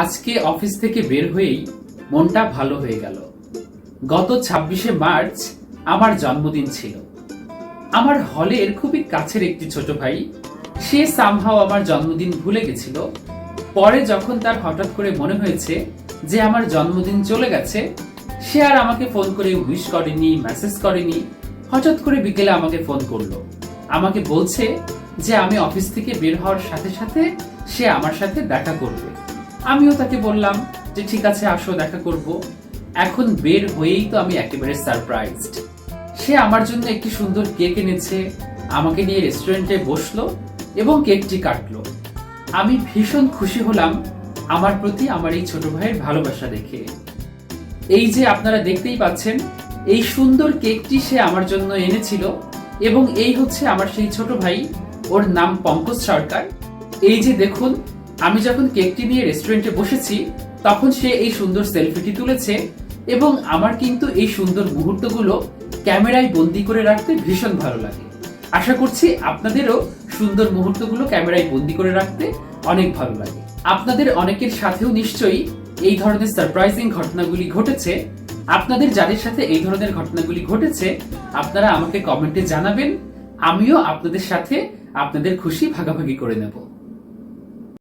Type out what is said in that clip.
আজকে অফিস থেকে বের হয়েই মনটা ভালো হয়ে গেল। গত ছাব্বিশে মার্চ আমার জন্মদিন ছিল। আমার হলের খুবই কাছের একটি ছোট ভাই, সে সামহাও আমার জন্মদিন ভুলে গেছিল। পরে যখন তার হঠাৎ করে মনে হয়েছে যে আমার জন্মদিন চলে গেছে, সে আর আমাকে ফোন করে উইশ করেনি মেসেজ করেনি। হঠাৎ করে বিকেলে আমাকে ফোন করল। আমাকে বলছে যে আমি অফিস থেকে বের হওয়ার সাথে সাথে সে আমার সাথে দেখা করবে। আমিও তাকে বললাম যে, ঠিক আছে, আসো, দেখা করব। এখন বের হয়েই তো আমি একেবারে সারপ্রাইজড সে আমার জন্য একটি সুন্দর কেক এনেছে, আমাকে নিয়ে রেস্টুরেন্টে বসল এবং কেকটি কাটলো। আমি ভীষণ খুশি হলাম আমার প্রতি আমার এই ছোট ভাইয়ের ভালোবাসা দেখে। এই যে আপনারা দেখতেই পাচ্ছেন, এই সুন্দর কেকটি সে আমার জন্য এনেছিল এবং এই হচ্ছে আমার সেই ছোট ভাই, ওর নাম পঙ্কজ সরকার। এই যে দেখুন আমি যখন কেকটি নিয়ে রেস্টুরেন্টে বসেছি, তখন সে এই সুন্দর সেলফিটি তুলেছে এবং আমার কিন্তু এই সুন্দর মুহূর্তগুলো ক্যামেরায় বন্দি করে রাখতে ভীষণ ভালো লাগে। আশা করছি আপনাদেরও সুন্দর মুহূর্তগুলো ক্যামেরায় বন্দি করে রাখতে অনেক ভালো লাগে। আপনাদের অনেকের সাথেও নিশ্চয়ই এই ধরনের সারপ্রাইজিং ঘটনাগুলি ঘটেছে। আপনাদের যাদের সাথে এই ধরনের ঘটনাগুলি ঘটেছে, আপনারা আমাকে কমেন্টে জানাবেন। আমিও আপনাদের সাথে আপনাদের খুশি ভাগাভাগি করে নেব।